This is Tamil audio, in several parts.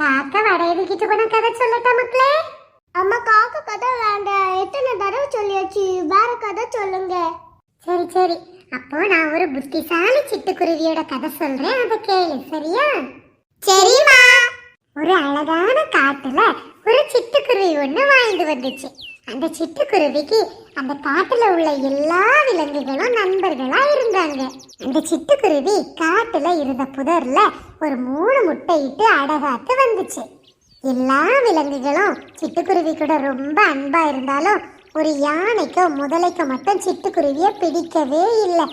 காக்கா வடையடிக்கிட்டு போன கதை சொல்லட்டா மக்களே? அம்மா காக்க கதை வேண்டாம். எத்தனை தடவை சொல்லியாச்சு? வேற கதை சொல்லுங்க. சரி சரி. அப்போ நான் ஒரு புத்திசாலி சிட்டுக்குருவியோட கதை சொல்றேன். அதை கேளு சரியா? சரிம்மா. ஒரு அழகான காட்டுல ஒரு சிட்டுக்குருவி ஒண்ணு வாழ்ந்து வந்துச்சு. அந்த சிட்டுக்குருவிக்கு அந்த காட்டுல உள்ள எல்லா விலங்குகளும் நண்பர்களா இருந்தாங்க. அந்த சிட்டுக்குருவி காட்டுல இருந்த புதர்ல ஒரு மூணு முட்டையிட்டு அடகாத்து வந்துச்சு. எல்லா விலங்குகளும் சிட்டுக்குருவி கூட ரொம்ப அன்பா இருந்தாலும் ஒரு யானைக்கோ முதலைக்கோ மட்டும் சிட்டுக்குருவியை பிடிக்கவே இல்லை.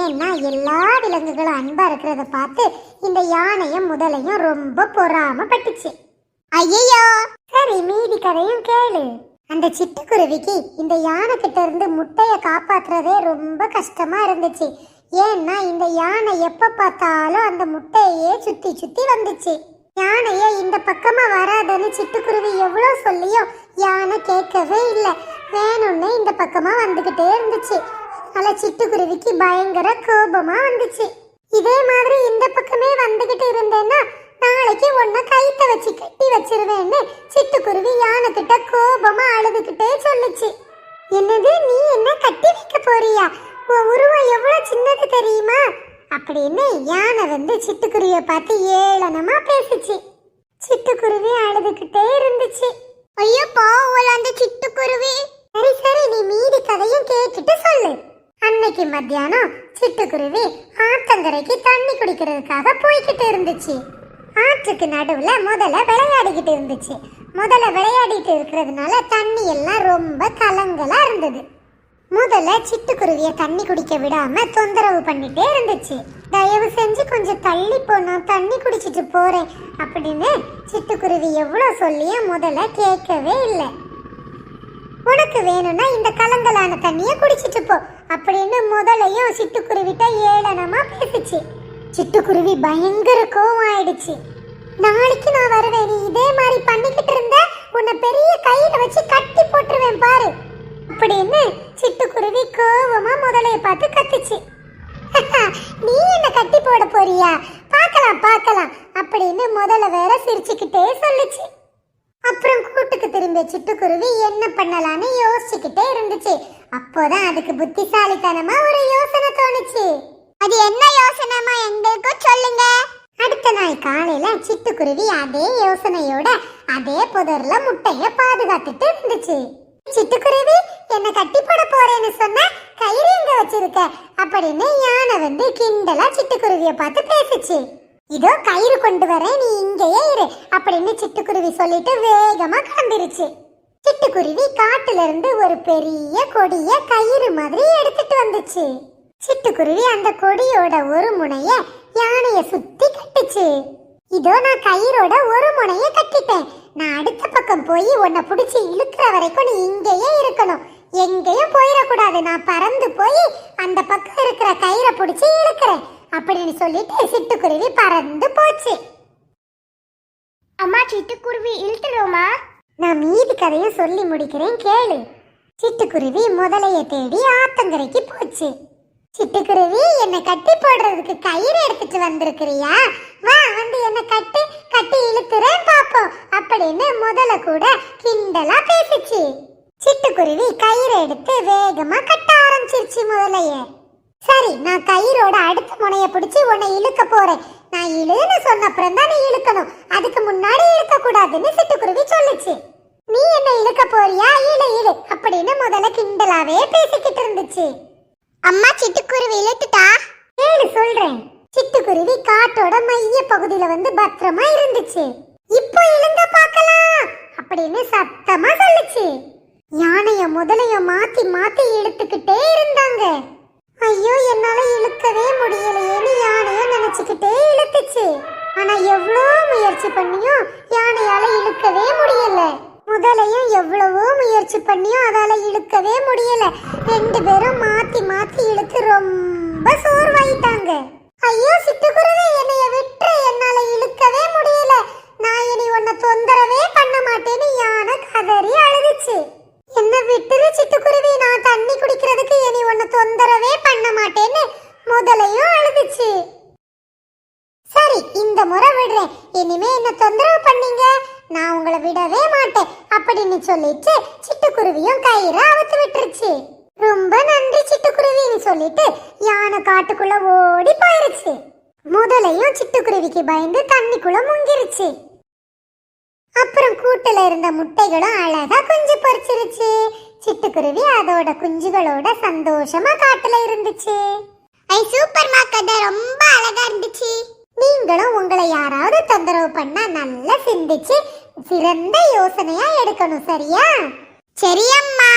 ஏன்னா எல்லா விலங்குகளும் அன்பா இருக்கிறத பார்த்து இந்த யானையும் முதலையும் ரொம்ப பொறாமப்பட்டுச்சு. ஐயோ சரி மீதி கதையும் கேளு. அந்த சிட்டுக்குருவிக்கு இந்த யானை கிட்ட இருந்து முட்டையை காப்பாற்றுறதே ரொம்ப கஷ்டமா இருந்துச்சு. ஏன்னா இந்த யானை எப்ப பார்த்தாலும் அந்த முட்டையே சுத்தி சுத்தி வந்துச்சு. யானைய இந்த பக்கமா வராதுன்னு சிட்டுக்குருவி எவ்வளோ சொல்லியும் யானை கேட்கவே இல்லை. வேணும்னு இந்த பக்கமா வந்துகிட்டே இருந்துச்சு. அதனால சிட்டுக்குருவிக்கு பயங்கர கோபமா வந்துச்சு. இதே மாதிரி இந்த பக்கமே வந்துகிட்டு இருந்தேன்னா நாளைக்கு உன்னை கைத்த வச்சு கட்டி வச்சிருவேன்னு சிட்டுக்குருவி யானை கிட்ட கோபமா அழுதுகிட்டே சொல்லுச்சு. என்னது நீ என்ன கட்டி வைக்க போறியா? உன் உருவம் எவ்வளவு சின்னது தெரியுமா? அப்படின்னு யானை வந்து சிட்டுக்குருவியை பார்த்து ஏளனமா பேசுச்சு. சிட்டுக்குருவி அழுதுகிட்டே இருந்துச்சு. ஐயோ பாவம் அந்த சிட்டுக்குருவி. சரி சரி நீ மீதி கதையும் கேட்டுட்டு சொல்லு. அன்னைக்கு மத்தியானம் சிட்டுக்குருவி ஆத்தங்கரைக்கு தண்ணி குடிக்கிறதுக்காக போய்கிட்டு இருந்துச்சு. ஆற்றுக்கு நடுவில் முதல்ல விளையாடிக்கிட்டு இருந்துச்சு. முதல்ல விளையாடிட்டு இருக்கிறதுனால தண்ணி எல்லாம் ரொம்ப கலங்கலாக இருந்தது. முதல்ல சிட்டுக்குருவியை தண்ணி குடிக்க விடாம தொந்தரவு பண்ணிட்டே இருந்துச்சு. தயவு செஞ்சு கொஞ்சம் தள்ளி போனோம் தண்ணி குடிச்சிட்டு போறேன் அப்படின்னு சிட்டுக்குருவி எவ்வளோ சொல்லியும் முதல்ல கேட்கவே இல்லை. உனக்கு வேணும்னா இந்த கலங்கலான தண்ணியை குடிச்சிட்டு போ அப்படின்னு முதலையும் சிட்டுக்குருவிட்ட ஏளனமா பேசுச்சு. சிட்டுக்குருவி பயங்கர கோவம் ஆயிடுச்சு நாளைக்கு நான் வருவேன். நீ இதே மாதிரி பண்ணிக்கிட்டு இருந்த உன்னை பெரிய கையில வச்சு கட்டி போட்டுருவேன் பாரு. அப்படின்னு சிட்டுக்குருவி கோவமா முதலைய பார்த்து கத்துச்சு. நீ என்ன கட்டி போட போறியா? பார்க்கலாம் பார்க்கலாம் அப்படின்னு முதல்ல வேற சிரிச்சுக்கிட்டே சொல்லுச்சு. அப்புறம் கூட்டுக்கு திரும்பிய சிட்டுக்குருவி என்ன பண்ணலான்னு யோசிச்சுக்கிட்டே இருந்துச்சு. அப்போதான் அதுக்கு புத்திசாலித்தனமா ஒரு யோசனை தோணுச்சு. அது என்ன யோசனைமா எங்க காலையில சிட்டுக்குருவி அதே யோசனையோட அதே புதர்ல முட்டைய பாதுகாத்துட்டு இருந்துச்சு. சிட்டுக்குருவி என்ன கட்டி போட போறேன்னு சொன்ன கயிறு எங்க வச்சிருக்க? அப்படின்னு யானை வந்து கிண்டலா சிட்டுக்குருவிய பார்த்து பேசுச்சு. இதோ கயிறு கொண்டு வரேன் நீ இங்கேயே இரு அப்படின்னு சிட்டுக்குருவி சொல்லிட்டு வேகமா கிளம்பிருச்சு. சிட்டுக்குருவி காட்டுல இருந்து ஒரு பெரிய கொடிய கயிறு மாதிரி எடுத்துட்டு வந்துச்சு. சிட்டுக்குருவி அந்த கொடியோட ஒரு முனைய யானைய சுத்தி கட்டுச்சு. இதோ நான் கயிறோட ஒரு முனைய கட்டிட்டேன். நான் அடுத்த பக்கம் போய் உன்னை பிடிச்சி இழுக்கிற வரைக்கும் நீ இங்கேயே இருக்கணும். எங்கேயும் போயிடக்கூடாது. நான் பறந்து போய் அந்த பக்கம் இருக்கிற கயிறை பிடிச்சி இழுக்கிறேன். அப்படின்னு சொல்லிட்டு சிட்டுக்குருவி பறந்து போச்சு. அம்மா சிட்டுக்குருவி இழுத்துருவோமா? நான் மீதி கதையும் சொல்லி முடிக்கிறேன். கேளு. சிட்டுக்குருவி முதலைய தேடி ஆத்தங்கரைக்கு போச்சு. சிட்டுக்குருவி என்னை கட்டி போடுறதுக்கு கயிறு எடுத்துட்டு வந்திருக்கிறியா? வா வந்து என்னை கட்டு கட்டி இழுத்துறேன் பாப்போம் அப்படின்னு முதல கூட கிண்டலா பேசிச்சு. சிட்டுக்குருவி கயிறு எடுத்து வேகமா கட்ட ஆரம்பிச்சிருச்சு முதலைய. சரி நான் கயிறோட அடுத்த முனைய பிடிச்சி உன்னை இழுக்க போறேன். நான் இழுன்னு சொன்ன அப்புறம் தான் நீ இழுக்கணும். அதுக்கு முன்னாடி இழுக்க கூடாதுன்னு சிட்டுக்குருவி சொல்லுச்சு. நீ என்ன இழுக்க போறியா? இழு இழு அப்படின்னு முதல்ல கிண்டலாவே பேசிக்கிட்டு இருந்துச்சு. அம்மா சிட்டுக்குருவி இழுத்துட்டா? கேளு சொல்றேன். சிட்டுக்குருவி காட்டோட மைய பகுதியில வந்து பத்திரமா இருந்துச்சு. இப்போ இழுந்த பார்க்கலாம் அப்படின்னு சத்தமா சொல்லுச்சு. யானைய முதலைய மாத்தி மாத்தி இழுத்துக்கிட்டே இருந்தாங்க. ஐயோ என்னால இழுக்கவே முடியலையேன்னு யானைய நினைச்சுக்கிட்டே இழுத்துச்சு. ஆனா எவ்வளோ முயற்சி பண்ணியும் யானையால இழுக்கவே முடியல. முதலையும் எவ்வளவோ முயற்சி பண்ணியும் அதால இழுக்கவே முடியல. ரெண்டு பேரும் மாத்தி இழுத்து ரொம்ப சோர்வாயிட்டாங்க. ஐயோ சிட்டுக்குருவி என்னைய விட்டு என்னால இழுக்கவே முடியல. நான் இனி உன்னை தொந்தரவே பண்ண மாட்டேன்னு யானை கதறி அழுதுச்சு. என்ன விட்டுரு சிட்டுக்குருவி. நான் தண்ணி குடிக்கிறதுக்கு இனி உன்னை தொந்தரவே பண்ண மாட்டேன்னு முதலையும் அழுதுச்சு. சரி இந்த முறை விடுறேன். இனிமே என்ன தொந்தரவு பண்ணீங்க? நான் உங்களை விடவே மாட்டேன். அப்படின்னு சொல்லிட்டு சிட்டுக்குருவியும் கயிறு அவுத்து விட்டுருச்சு. ரொம்ப நன்றி. சொல்லிட்டு யானை காட்டுக்குள்ள ஓடி போயிருச்சு. முதலையும் சிட்டுக்குருவிக்கு பயந்து தண்ணிக்குள்ள முங்கிருச்சு. அப்புறம் கூட்டுல இருந்த முட்டைகளும் அழகா குஞ்சு பொரிச்சிருச்சு. சிட்டுக்குருவி அதோட குஞ்சுகளோட சந்தோஷமா காட்டுல இருந்துச்சு. ஐ சூப்பர்மா கதை ரொம்ப அழகா இருந்துச்சு. நீங்களும் உங்களை யாராவது தொந்தரவு பண்ணா நல்லா சிந்திச்சு சிறந்த யோசனையா எடுக்கணும் சரியா? சரி அம்மா.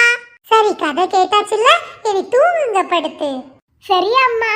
சரி கதை கேட்டாச்சுல்ல? இனி தூங்குங்க படுத்து. சரி அம்மா.